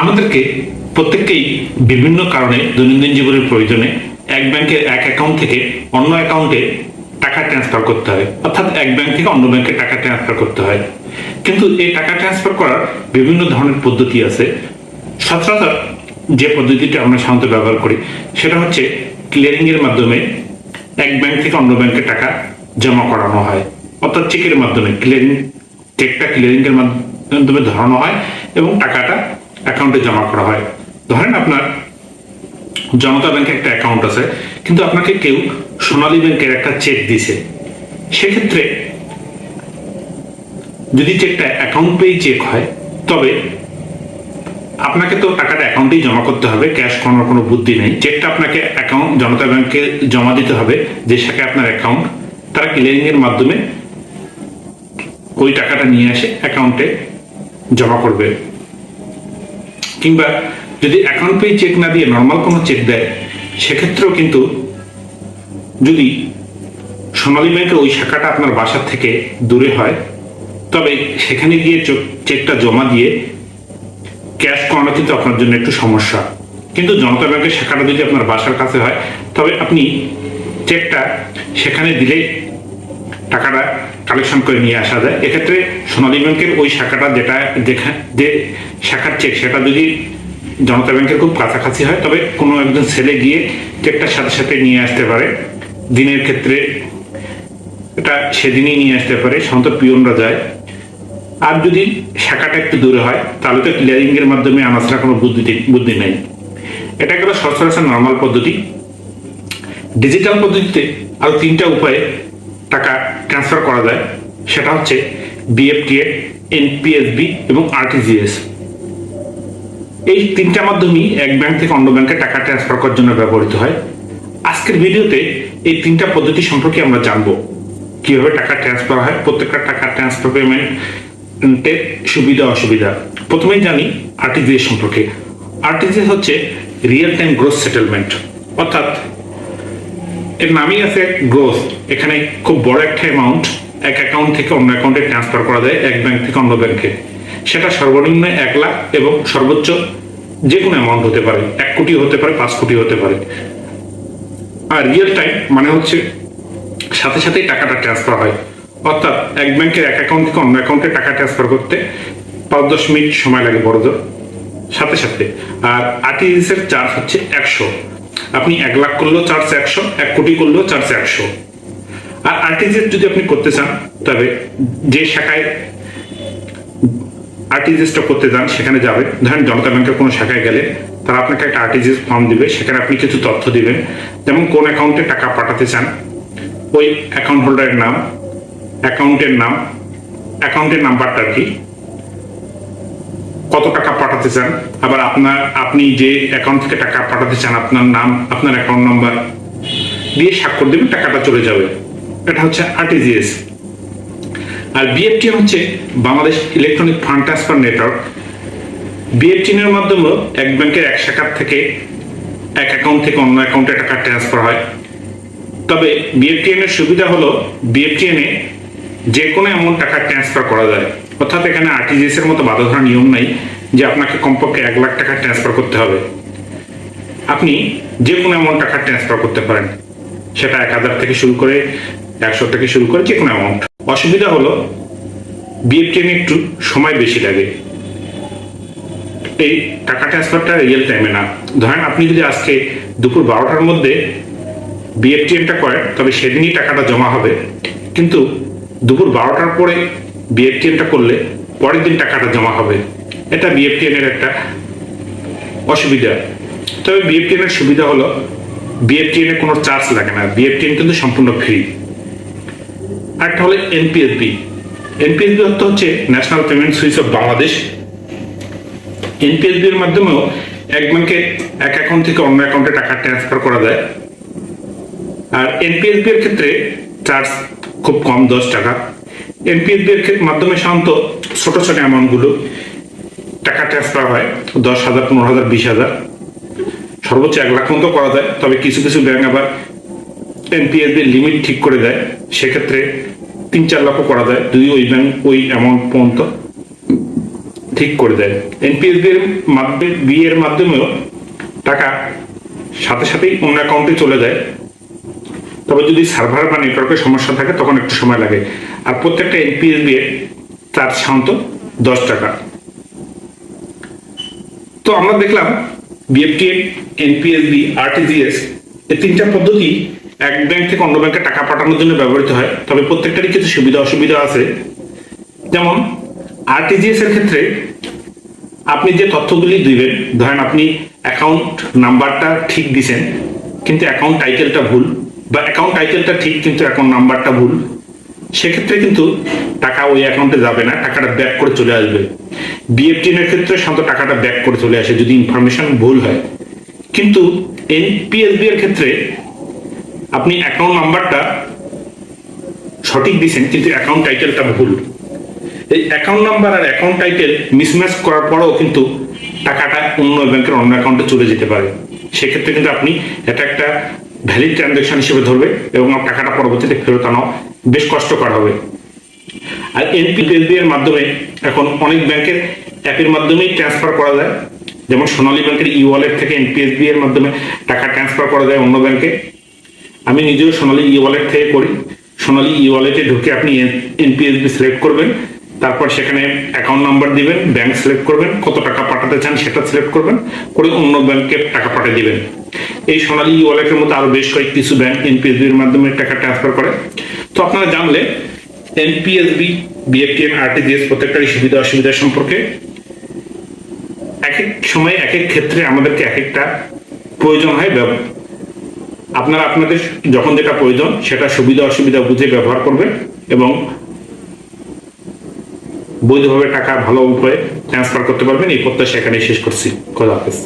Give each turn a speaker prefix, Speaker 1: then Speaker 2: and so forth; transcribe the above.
Speaker 1: আমাদেরকে প্রত্যেককেই বিভিন্ন কারণে দৈনন্দিন জীবনের প্রয়োজনে এক ব্যাংকের এক অ্যাকাউন্ট থেকে অন্য অ্যাকাউন্টে টাকা ট্রান্সফার করতে হয়। অর্থাৎ এক ব্যাংক থেকে অন্য ব্যাংকে টাকা ট্রান্সফার করতে হয়। কিন্তু এই টাকা ট্রান্সফার করার বিভিন্ন ধরনের পদ্ধতি আছে। সচরাচর যে পদ্ধতিটা আমরা সাধারণত ব্যবহার করি, সেটা হচ্ছে ক্লিয়ারিং এর মাধ্যমে এক ব্যাংক থেকে অন্য ব্যাংকে টাকা জমা করানো হয়। অর্থাৎ চেকের মাধ্যমে ক্লিয়ারিং চেকটা ক্লিয়ারিং এর মাধ্যমে ধরানো হয় এবং টাকাটা অ্যাকাউন্টে জমা করা হয়। ধরেন আপনার জনতা ব্যাংকে একটা অ্যাকাউন্ট আছে, কিন্তু আপনাকে কেউ সোনালী ব্যাংকের একটা চেক দিছে। সেক্ষেত্রে যদি চেকটা অ্যাকাউন্ট পেয়ে চেক হয়, তবে আপনাকে তো টাকাটা অ্যাকাউন্টেই জমা করতে হবে ক্যাশ করানোর কোনো বুদ্ধি নেই। চেকটা আপনাকে অ্যাকাউন্ট জনতা ব্যাংকে জমা দিতে হবে, যে শাখায় আপনার অ্যাকাউন্ট তারা ক্লিয়ারিং এর মাধ্যমে ওই টাকাটা নিয়ে এসে অ্যাকাউন্টে জমা করবে। কিংবা যদি অ্যাকাউন্ট পেয়ে চেক না দিয়ে নর্মাল কোনো চেক দেয়, সেক্ষেত্রেও কিন্তু যদি সোনালী ব্যাংকের ওই শাখাটা আপনার বাসার থেকে দূরে হয়, তবে সেখানে গিয়ে চেকটা জমা দিয়ে ক্যাশ করানো কিন্তু আপনার জন্য একটু সমস্যা। কিন্তু জনতা ব্যাংকের শাখাটা যদি আপনার বাসার কাছে হয়, তবে আপনি চেকটা সেখানে দিলে টাকাটা কালেকশন করে নিয়ে আসা যায়। এক্ষেত্রে সোনালী ব্যাংকের ওই শাখাটা যেটা যেখা- যে শাখার চেক সেটা যদি জনতা ব্যাংকের খুব কাছাকাছি হয়, তবে কোনো একজন ছেলে গিয়ে চেকটার সাথে সাথে নিয়ে আসতে পারে। দিনের ক্ষেত্রে এটা সেদিনই নিয়ে আসতে পারে সন্ত পিয়নরা যায়। আর যদি শাখাটা একটু দূরে হয়, তাহলে তো ক্লিয়ারিংয়ের মাধ্যমে আনা ছাড়া কোনো বুদ্ধি বুদ্ধি নেই। এটা গেল সচরাচর নর্মাল পদ্ধতি। ডিজিটাল পদ্ধতিতে আরও তিনটা উপায়ে টাকা ট্রান্সফার করা যায়, সেটা হচ্ছে বিএফটিএ এনপিএসবি এবং আরটিজিএস এই তিনটা মাধ্যমেই এক ব্যাংক থেকে অন্য ব্যাংকে টাকা ট্রান্সফার করার জন্য ব্যবহৃত হয়। আজকের ভিডিওতে এই তিনটা পদ্ধতি সম্পর্কে আমরা জানব। কীভাবে টাকা ট্রান্সফার হয়, প্রত্যেকটা টাকা ট্রান্সফার পেমেন্টের সুবিধা, অসুবিধা। প্রথমেই জানি আরটিজিএস সম্পর্কে। আরটিজিএস হচ্ছে রিয়েল টাইম গ্রোথ সেটেলমেন্ট অর্থাৎ এর নামই আছে গ্রোথ এখানে খুব বড় একটা অ্যামাউন্ট এক অ্যাকাউন্ট থেকে অন্য অ্যাকাউন্টে ট্রান্সফার করা যায়, এক ব্যাংক থেকে অন্য ব্যাংকে সেটা সর্বনিম্ন এক লাখ এবং সর্বোচ্চ যে কোনো অ্যামাউন্ট হতে পারে। এক কোটি হতে পারে, পাঁচ কোটি হতে পারে। আর রিয়েল টাইম মানে হচ্ছে সাথে সাথেই টাকাটা ট্রান্সফার হয়। অর্থাৎ এক ব্যাংকের এক অ্যাকাউন্ট থেকে অন্য অ্যাকাউন্টে টাকা ট্রান্সফার করতে পাঁচ দশ মিনিট সময় লাগে বড়জোর। সাথে সাথে। আর আরটিজিএস এর চার্জ হচ্ছে একশো। আপনি এক লাখ করলেও চার্জ একশো, এক কোটি করলেও চার্জ একশো। আর আরটিজিএস যদি আপনি করতে চান, তবে যে শাখায় আরটিজিএসটা করতে যান, সেখানে যাবে। ধরেন জনতা ব্যাংকের কোনো শাখায় গেলে তারা আপনাকে একটা আরটিজিএস ফর্ম দিবে, সেখানে আপনি কিছু তথ্য দিবেন। যেমন কোন অ্যাকাউন্টে টাকা পাঠাতে চান, ওই অ্যাকাউন্ট হোল্ডারের নাম অ্যাকাউন্টের নাম অ্যাকাউন্টের নাম্বারটা কি? কত টাকা পাঠাতে চান? আবার আপনার, আপনি যে অ্যাকাউন্ট থেকে টাকা পাঠাতে চান, আপনার নাম, আপনার অ্যাকাউন্ট নাম্বার দিয়ে স্বাক্ষর দেবেন, টাকাটা চলে যাবে। এটা হচ্ছে আরটিজিএস আর বিএফটি হচ্ছে Bangladesh electronic fund transfer network BEFTN এর মাধ্যমে এক ব্যাংকের এক শাখার থেকে এক অ্যাকাউন্ট থেকে অন্য অ্যাকাউন্টে টাকা ট্রান্সফার হয়। তবে বিএফটিএন এর সুবিধা হলো বিএফটিএন এ যে কোনো এমন টাকা ট্রান্সফার করা যায়। অর্থাৎ এখানে আরটিজিএস এর মতো বাধা ধরা নিয়ম নাই যে আপনাকে কমপক্ষে এক লাখ টাকা ট্রান্সফার করতে হবে। আপনি যে কোনো এমন টাকা ট্রান্সফার করতে পারেন। সেটা এক হাজার থেকে শুরু করে একশো থেকে শুরু করে যে কোনো অ্যামাউন্ট অসুবিধা হলো বিএফটিএন একটু সময় বেশি লাগে। এই টাকা ট্রান্সফারটা রিয়েল টাইমে না। ধরেন আপনি যদি আজকে দুপুর বারোটার মধ্যে বিএফটিএমটা করেন, তবে সেদিনই টাকাটা জমা হবে। কিন্তু দুপুর বারোটার পরে বিএফটিএমটা করলে পরের দিন টাকাটা জমা হবে। এটা বিএফটিএন এর একটা অসুবিধা। তবে বিএফটিএন এর সুবিধা হলো বিএফটিএন কোনো চার্জ লাগে না। বিএফটিএন কিন্তু সম্পূর্ণ ফ্রি। আরেকটা হলো এনপিএসবি এনপিএসবি অর্থ হচ্ছে national payment switch of Bangladesh NPSB এর মাধ্যমেও এক ব্যাংকে এক অ্যাকাউন্ট থেকে অন্য অ্যাকাউন্টে টাকা ট্রান্সফার করা যায়। আর এনপিএসবি এর ক্ষেত্রে চার্জ খুব কম দশ টাকা। এনপিএসবি এর মাধ্যমে সাধারণত ছোট ছোট অ্যামাউন্টগুলো টাকা ট্রান্সফার হয়, দশ হাজার, পনেরো হাজার, বিশ হাজার। সর্বোচ্চ এক লাখ মতো করা যায়, তবে কিছু কিছু ব্যাংক আবার এনপিএসবি লিমিট ঠিক করে দেয়। সেক্ষেত্রে তিন চার লক্ষ করা যায়, যদি ওই ব্যাংক ওই অ্যামাউন্ট পর্যন্ত ঠিক করে দেয়। এনপিএসবি এর মাধ্যমে বিয়ের মাধ্যমেও টাকা সাথে সাথেই অন্য অ্যাকাউন্টে চলে যায়। তবে যদি সার্ভার বা নেটওয়ার্কের সমস্যা থাকে, তখন একটু সময় লাগে। আর প্রত্যেকটা এনপিএসবি চার্জ সাধারণত দশ টাকা। তো আমরা দেখলাম বিএফটি এনপিএসবি আরটিজিএস এই তিনটা পদ্ধতি এক ব্যাংক থেকে অন্য ব্যাংকে টাকা পাঠানোর জন্য ব্যবহৃত হয়। তবে প্রত্যেকটারই কিছু সুবিধা অসুবিধা আছে। যেমন আরটিজিএস এর ক্ষেত্রে আপনি যে তথ্যগুলি দিবেন, ধরেন আপনি অ্যাকাউন্ট নাম্বারটা ঠিক দিছেন, কিন্তু অ্যাকাউন্ট টাইটেলটা ভুল বা অ্যাকাউন্ট টাইটেলটা ঠিক কিন্তু অ্যাকাউন্ট নাম্বারটা ভুল। সেক্ষেত্রে কিন্তু টাকা ওই অ্যাকাউন্টে যাবে না, টাকাটা ব্যাক করে চলে আসবে। বিএফটিএন এর ক্ষেত্রে সাধারণত টাকাটা ব্যাক করে চলে আসে যদি ইনফরমেশন ভুল হয়। কিন্তু এনপিএসবি এর ক্ষেত্রে আপনি অ্যাকাউন্ট নাম্বারটা সঠিক দিছেন, কিন্তু অ্যাকাউন্ট টাইটেলটা ভুল। এই অ্যাকাউন্ট নাম্বার আর অ্যাকাউন্ট টাইটেল মিসম্যাচ করার পরেও কিন্তু টাকাটা অন্য ব্যাংকের অন্য অ্যাকাউন্টে চলে যেতে পারে। সেক্ষেত্রে কিন্তু আপনি এটা একটা ভ্যালিড ট্রানজ্যাকশন হিসেবে ধরবে এবং টাকাটা পরবর্তীতে ফেরত আনাও। বেশ কষ্টকর হবে। আর এনপিএসবি এর মাধ্যমে এখন অনেক ব্যাংকের অ্যাপের মাধ্যমেই ট্রান্সফার করা যায়। যেমন সোনালী ব্যাংকের ই ওয়ালেট থেকে এনপিএসবি এর মাধ্যমে টাকা ট্রান্সফার করা যায় অন্য ব্যাংকে। আমি নিজেও সোনালী ই ওয়ালেট থেকে করি। সোনালী ই ওয়ালেটে ঢুকে আপনি এনপিএসবি সিলেক্ট করবেন। তারপর সেখানে অ্যাকাউন্ট নাম্বার দিবেন ব্যাংক সিলেক্ট করবেন, কত টাকা পাঠাতে চান সেটা সিলেক্ট করবেন, করে অন্য ব্যাংকে টাকা পাঠিয়ে দিবেন। এই সোনালী ওয়ালেটের মধ্যে আরও বেশ কয়েক কিছু ব্যাংক এনপিএসবি এর মাধ্যমে টাকা ট্রান্সফার করে। তো আপনারা জানলে এনপিএসবি বিএফটিএন আরটিজিএস প্রত্যেকটারই সুবিধা অসুবিধা সম্পর্কে এক এক সময় এক এক ক্ষেত্রে আমাদেরকে এক একটা প্রয়োজন হয় আপনারা আপনাদের যখন যেটা প্রয়োজন সেটা সুবিধা অসুবিধা বুঝে ব্যবহার করবেন এবং বৈধভাবে টাকা ভালো উপায়ে ট্রান্সফার করতে পারবেন। এই প্রত্যাশা এখানে শেষ করছি। খোদা হাফেজ।